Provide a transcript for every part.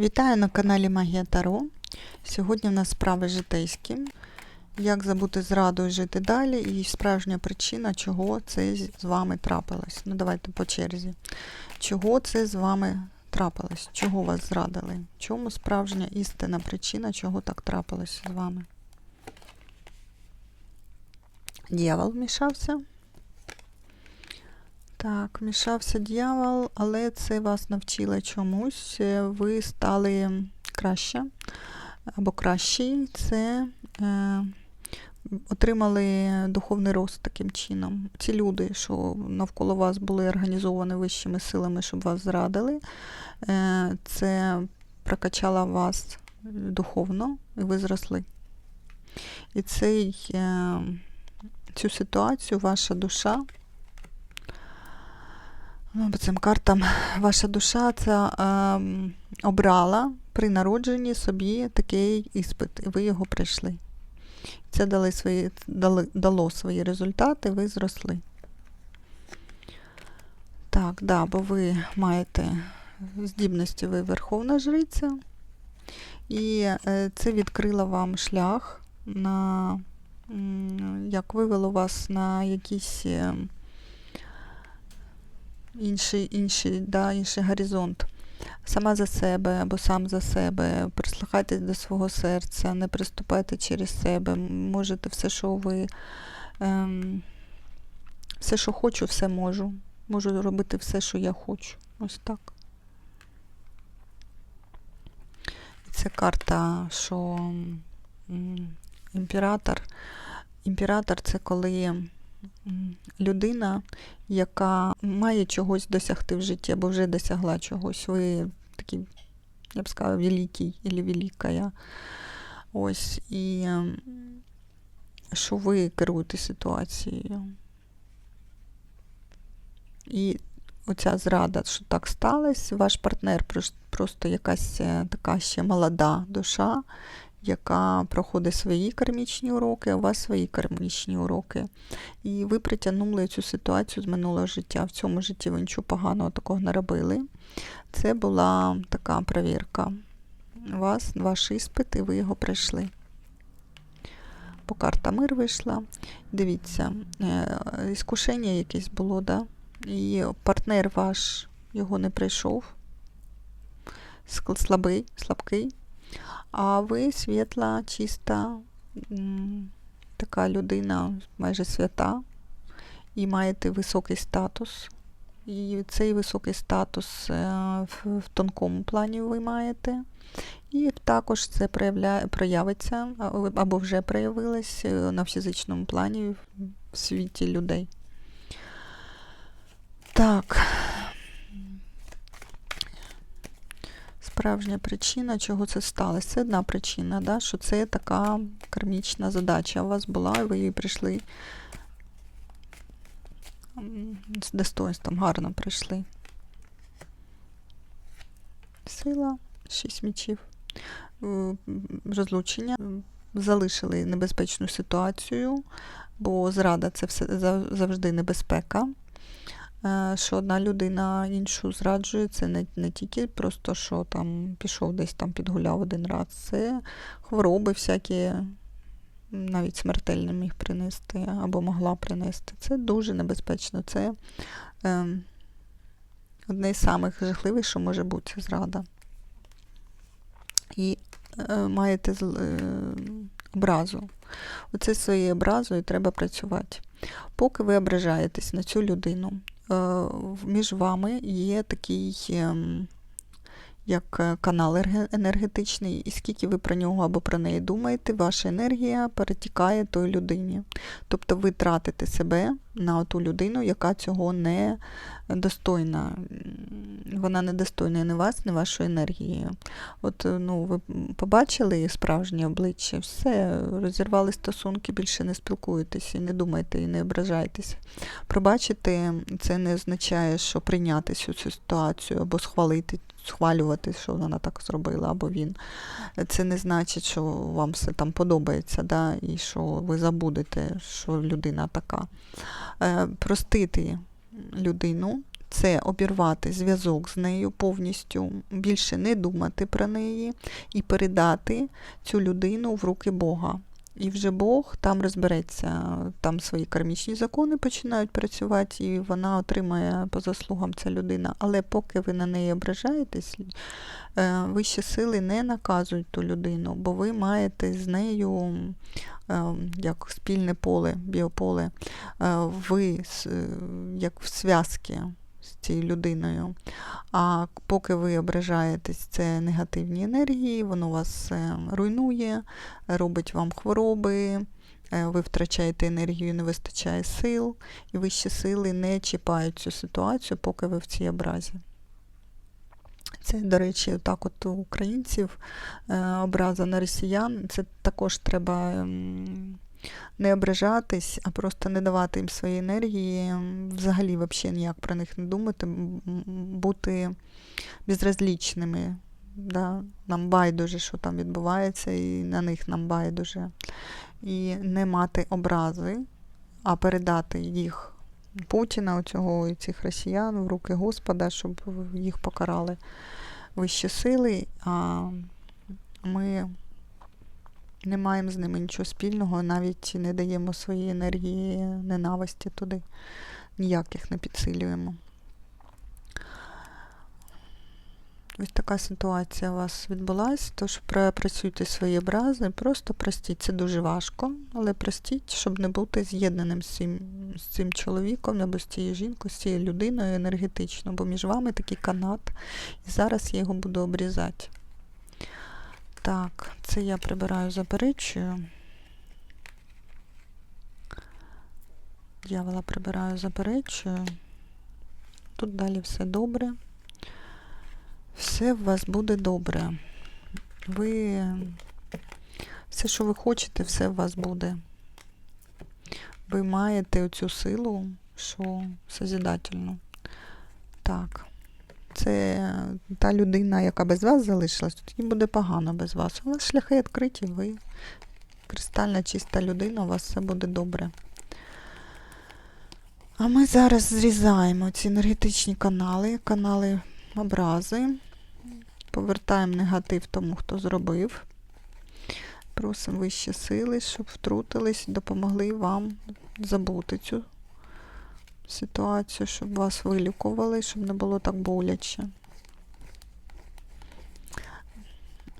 Вітаю на каналі Магія Таро. Сьогодні в нас справи житейські. Як забути зраду і жити далі, і справжня причина, чого це з вами трапилось. Ну, давайте по черзі. Чого це з вами трапилось? Чого вас зрадили? Чому справжня істинна причина, чого так трапилось з вами? Дьявол вмішався. Так, мішався дьявол, але це вас навчило чомусь. Е, Ви стали краще або кращий. Це е, отримали духовний рост таким чином. Ці люди, що навколо вас були організовані вищими силами, щоб вас зрадили, е, це прокачало вас духовно, і ви зросли. І цей, е, цю ситуацію ваша душа. Ну, по цим картам ваша душа це е, обрала при народженні собі такий іспит, і ви його пройшли. Це дали свої, дали, дало свої результати, ви зросли. Так, да, бо ви маєте здібності, ви верховна жриця, і е, це відкрило вам шлях на, як вивело вас на якісь. Інший, інший, да, інший горизонт. Сама за себе або сам за себе, прислухайтесь до свого серця, не приступайте через себе. Можете все, що ви. Ем, все, що хочу, все можу. Можу робити все, що я хочу. Ось так. Це карта, що імператор. Імператор це коли людина, яка має чогось досягти в житті, або вже досягла чогось. Ви такий, я б сказала, великий або велика. Ось, і що ви керуєте ситуацією. І оця зрада, що так сталося, ваш партнер просто якась е, така ще молода душа, яка проходить свої кармічні уроки, а у вас свої кармічні уроки. І ви притягнули цю ситуацію з минулого життя. В цьому житті ви нічого поганого такого не робили. Це була така перевірка. У вас ваш іспит, і ви його пройшли. По карта мир вийшла. Дивіться, е, іскушення якесь було, да? і партнер ваш його не прийшов. Слабий, слабкий. А ви світла, чиста, така людина, майже свята, і маєте високий статус. І цей високий статус е, в, тонкому плані ви маєте. І також це проявиться або вже проявилось е, на фізичному плані в світі людей. Так. Справжня причина, чого це сталося. Це одна причина, да, що це така кармічна задача у вас була, і ви її прийшли з достоинством, гарно прийшли. Сила, шість мічів. Е, Розлучення. Залишили небезпечну ситуацію, бо зрада це все завжди небезпека. Е, Що одна людина іншу зраджує, це не, не тільки просто, що там пішов десь там підгуляв один раз. Це хвороби всякі, навіть смертельні міг принести або могла принести. Це дуже небезпечно. Це е, одне з самих жахливих, що може бути зрада. І е, маєте зл- е, образу. Оце своєю образою треба працювати. Поки ви ображаєтесь на цю людину, між вами є такий ем, як е, канал ерге- енергетичний, і скільки ви про нього або про неї думаєте, ваша енергія перетікає той людині. Тобто ви тратите себе на ту людину, яка цього не достойна. Вона не достойна ні вас, ні вашої енергії. От е, ну, ви побачили справжнє обличчя, все, розірвали стосунки, більше не спілкуєтеся, і не думайте і не ображайтеся. Пробачити це не означає, що прийняти цю ситуацію або схвалити, схвалювати, що вона так зробила, або він. Це не значить, що вам все там подобається, да, і що ви забудете, що людина така. Е, простити людину це обірвати зв'язок з нею повністю, більше не думати про неї і передати цю людину в руки Бога. І вже Бог там розбереться, там свої кармічні закони починають працювати, і вона отримає по заслугам ця людина. Але поки ви на неї ображаєтесь, е, вищі сили не наказують ту людину, бо ви маєте з нею е, як спільне поле, біополе, е, ви як в зв'язки з цією людиною. А поки ви ображаєтесь, це негативні енергії, воно вас е, руйнує, робить вам хвороби, е, ви втрачаєте енергію, не вистачає сил, і вищі сили не чіпають цю ситуацію, поки ви в цій образі. Це, до речі, так от у українців е, образа на росіян. Це також треба не ображатись, а просто не давати їм свої енергії, взагалі взагалі ніяк про них не думати, бути безразлічними. Да? Нам байдуже, що там відбувається, і на них нам байдуже. І не мати образи, а передати їх Путіна, оцього, і цих росіян в руки Господа, щоб їх покарали вищі сили, а ми не маємо з ними нічого спільного, навіть не даємо своєї енергії ненависті туди, ніяких не підсилюємо. Ось така ситуація у вас відбулася, тож пропрацюйте свої образи, просто простіть. Це дуже важко, але простіть, щоб не бути з'єднаним з цим, з цим чоловіком або з цією жінкою, з цією людиною енергетично, бо між вами такий канат, і зараз я його буду обрізати. Так, це я прибираю, заперечую. Дьявола прибираю, заперечую. Тут далі все добре. Все в вас буде добре. Ви все, що ви хочете, все в вас буде. Ви маєте оцю силу, що созидательну. Так. Це та людина, яка без вас залишилась, тут їй буде погано без вас. У вас шляхи відкриті, ви кристальна чиста людина, у вас все буде добре. А ми зараз зрізаємо ці енергетичні канали, канали образи. Повертаємо негатив тому, хто зробив. Просимо вищі сили, щоб втрутились допомогли вам забути цю ситуацію, щоб вас вилікували, щоб не було так боляче.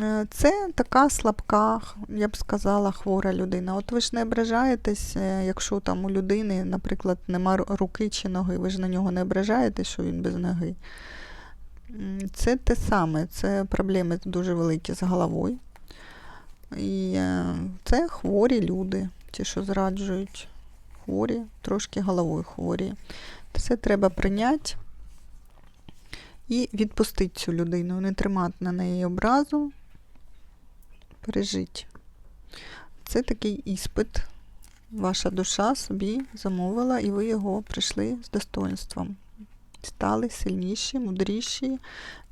Е, Це така слабка, я б сказала, хвора людина. От ви ж не ображаєтесь, е, якщо там у людини, наприклад, нема руки чи ноги, ви ж на нього не ображаєтесь, що він без ноги. Це те саме, це проблеми дуже великі з головою. І е, це хворі люди, ті, що зраджують. Хворі, трошки головою хворі. Це треба прийняти і відпустити цю людину, не тримати на неї образу, пережити. Це такий іспит. Ваша душа собі замовила, і ви його прийшли з достоинством. Стали сильніші, мудріші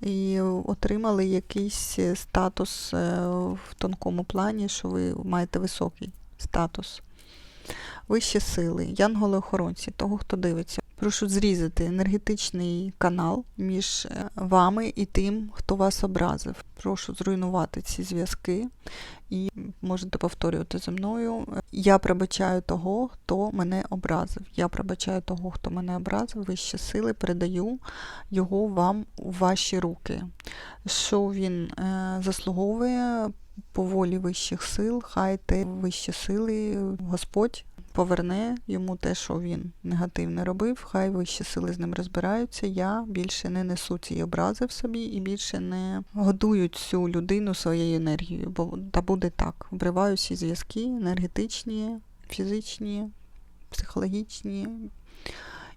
і отримали якийсь е, статус е, в тонкому плані, що ви маєте високий статус. Вищі сили, янголи-охоронці, того, хто дивиться. Прошу зрізати енергетичний канал між е, вами і тим, хто вас образив. Прошу зруйнувати ці зв'язки і можете повторювати зі мною. Я пробачаю того, хто мене образив. Я пробачаю того, хто мене образив. Вищі сили передаю його вам у ваші руки. Що він е, заслуговує по волі вищих сил, хай те вищі сили, Господь поверне йому те, що він негативне робив, хай вищі сили з ним розбираються. Я більше не несу ці образи в собі і більше не годую цю людину своєю енергією. Бо та буде так. Вбриваю всі зв'язки енергетичні, фізичні, психологічні.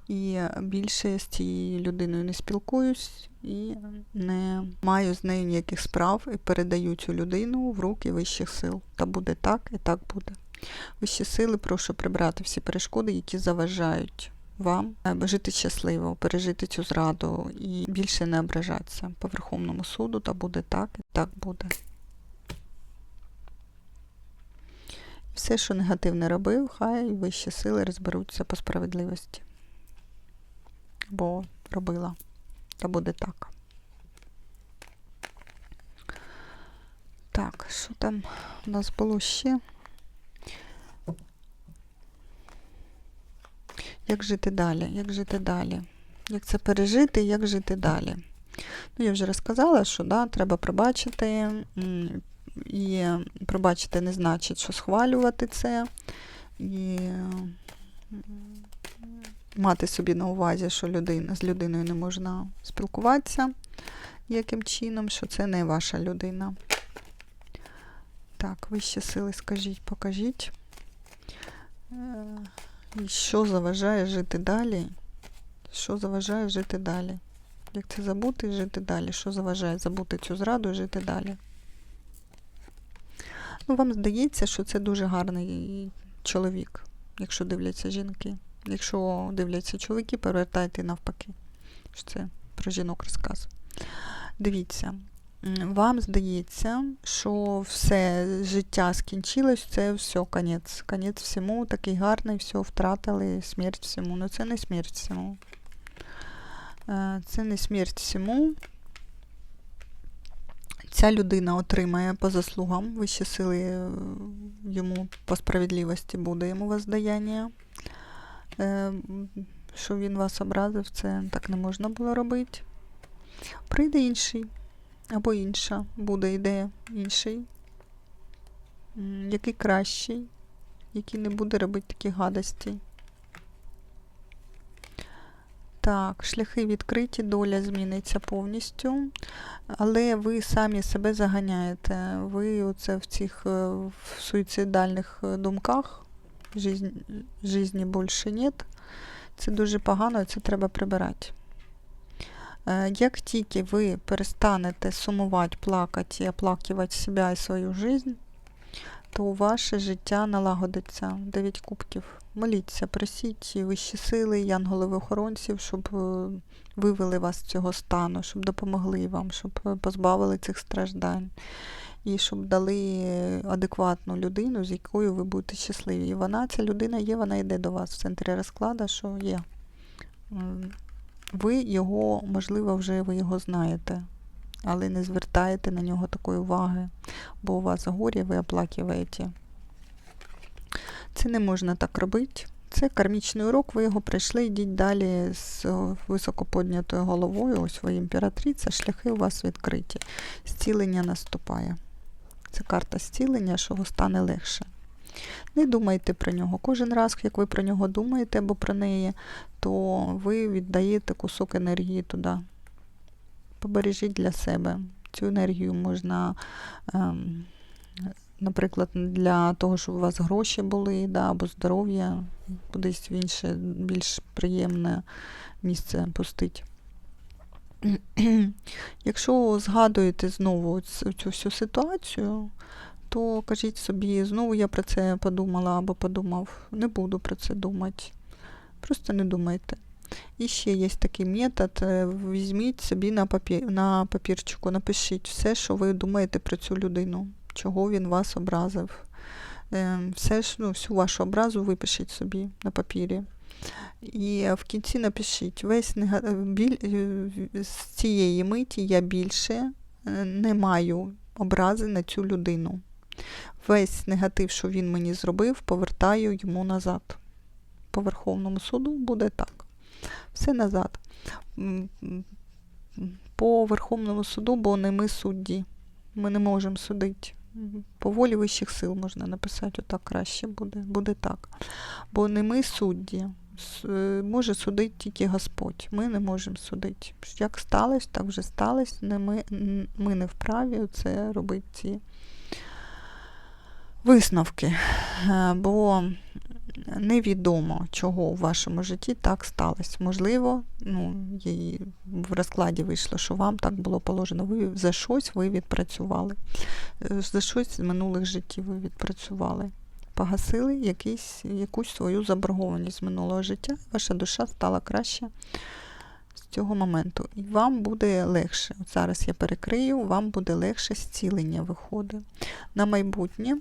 І більше з цією людиною не спілкуюсь і не маю з нею ніяких справ і передаю цю людину в руки вищих сил. Та буде так і так буде. Вищі сили, прошу прибрати всі перешкоди, які заважають вам е, жити щасливо, пережити цю зраду і більше не ображатися по Верховному суду, та буде так і так буде. Все, що негативне робив, хай вищі сили розберуться по справедливості. Бо робила. Та буде так. Так, що там у нас було ще? Як жити далі? Як жити далі? Як це пережити, як жити далі? Ну, я вже розказала, що да, треба пробачити. І пробачити не значить, що схвалювати це. І мати собі на увазі, що людина, з людиною не можна спілкуватися яким чином, що це не ваша людина. Так, вищі сили, скажіть, покажіть. Е, І що заважає жити далі? Що заважає жити далі? Як це забути і жити далі? Що заважає забути цю зраду і жити далі? Ну, вам здається, що це дуже гарний чоловік, якщо дивляться жінки. Якщо дивляться чоловіки, повертайте навпаки. Що це про жінок розказ. Дивіться, вам здається, що все життя скінчилось, це все, конець. Конець всьому, такий гарний, все втратили, смерть всьому. Ну це не смерть всьому. Е, Це не смерть всьому. Ця людина отримає по заслугам вищі сили е, йому по справедливості буде йому воздаяння. Е, Що він вас образив, це так не можна було робити. Прийде інший, або інша буде ідея інший, який кращий, який не буде робити такі гадості. Так, шляхи відкриті, доля зміниться повністю, але ви самі себе заганяєте. Ви оце в цих е, в суїцидальних е, думках, жизнь, жизни більше нет. Це дуже погано, і це треба прибирати. Е, Як тільки ви перестанете сумувати, плакати і оплакувати себе і свою жизнь, то ваше життя налагодиться. Дев'ять кубків. Моліться, просіть вищі сили, янголів охоронців, щоб е, вивели вас з цього стану, щоб допомогли вам, щоб е, позбавили цих страждань. І щоб дали адекватну людину, з якою ви будете щасливі. І вона, ця людина є, вона йде до вас в центрі розкладу, що є. Ви його, можливо, вже ви його знаєте, але не звертаєте на нього такої уваги, бо у вас горі, ви оплакуєте. Це не можна так робити. Це кармічний урок, ви його пройшли, йдіть далі з високоподнятою головою, ось ви імператриця, шляхи у вас відкриті. Зцілення наступає. Це карта зцілення, що стане легше. Не думайте про нього. Кожен раз, як ви про нього думаєте або про неї, то ви віддаєте кусок енергії туди. Побережіть для себе. Цю енергію можна, ем, наприклад, для того, щоб у вас гроші були, да, або здоров'я, кудись в інше більш приємне місце пустити. Якщо згадуєте знову цю всю ситуацію, то кажіть собі, знову я про це подумала або подумав, не буду про це думати. Просто не думайте. І ще є такий метод. е, Візьміть собі на, папі... на папірчику, напишіть все, що ви думаєте про цю людину, чого він вас образив. Е, Все ну, всю вашу образу випишіть собі на папірі. І в кінці напишіть, весь е, біль... е, з цієї миті я більше е, не маю образи на цю людину. Весь негатив, що він мені зробив, повертаю йому назад. По Верховному суду буде так. Все назад. По Верховному суду, бо не ми судді. Ми не можемо судити. По волі вищих сил можна написати, отак краще буде. Буде так. Бо не ми судді. Е, Може судити тільки Господь. Ми не можемо судити. Як сталося, так вже сталося. Не ми, ми не вправі це робити ці висновки. Е, Бо невідомо, чого у вашому житті так сталося. Можливо, ну, їй в розкладі вийшло, що вам так було положено. Ви за щось ви відпрацювали. Е, За щось з минулих життів ви відпрацювали. Погасили якийсь, якусь свою заборгованість з минулого життя, ваша душа стала краще з цього моменту. І вам буде легше. От зараз я перекрию, вам буде легше зцілення виходить. На майбутнє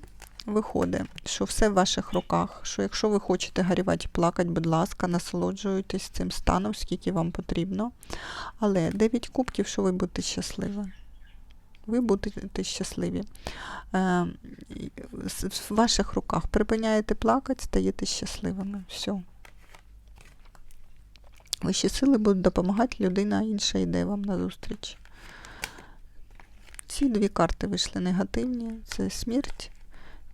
виходить, що все в ваших руках, що якщо ви хочете горювати і плакати, будь ласка, насолоджуйтесь цим станом, скільки вам потрібно. Але 9 кубків, що ви будете щасливі. Ви будете щасливі. Е, В ваших руках припиняєте плакати, стаєте щасливими. Все. Вищі сили будуть допомагати, людина інша йде вам на зустріч. Ці дві карти вийшли негативні: це смерть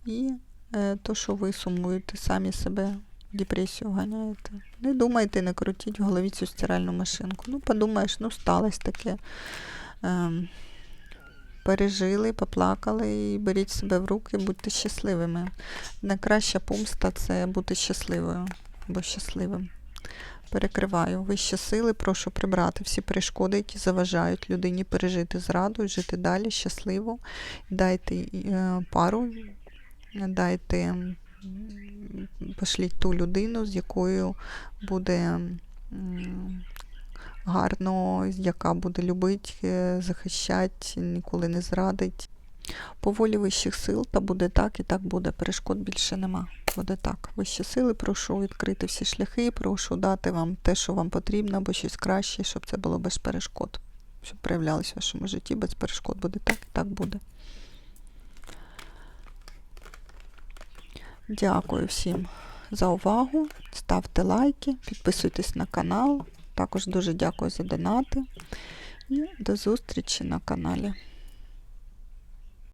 і е, то, що ви сумуєте, самі себе депресію ганяєте. Не думайте, не крутіть в голові цю стиральну машинку. Ну, подумаєш, ну сталося таке. Пережили, поплакали і беріть себе в руки, будьте щасливими. Найкраща помста це бути щасливою або щасливим. Перекриваю вищі сили, прошу прибрати всі перешкоди, які заважають людині пережити зраду жити далі щасливо. Дайте е, пару, дайте, пошліть ту людину, з якою буде гарно, яка буде любити, е, захищати, ніколи не зрадить. По волі вищих сил, та буде так і так буде. Перешкод більше нема. Буде так. Вищі сили, прошу відкрити всі шляхи, прошу дати вам те, що вам потрібно, або щось краще, щоб це було без перешкод. Щоб проявлялось в вашому житті без перешкод. Буде так і так буде. Дякую всім за увагу. Ставте лайки, підписуйтесь на канал. Також дуже дякую за донати. І до зустрічі на каналі.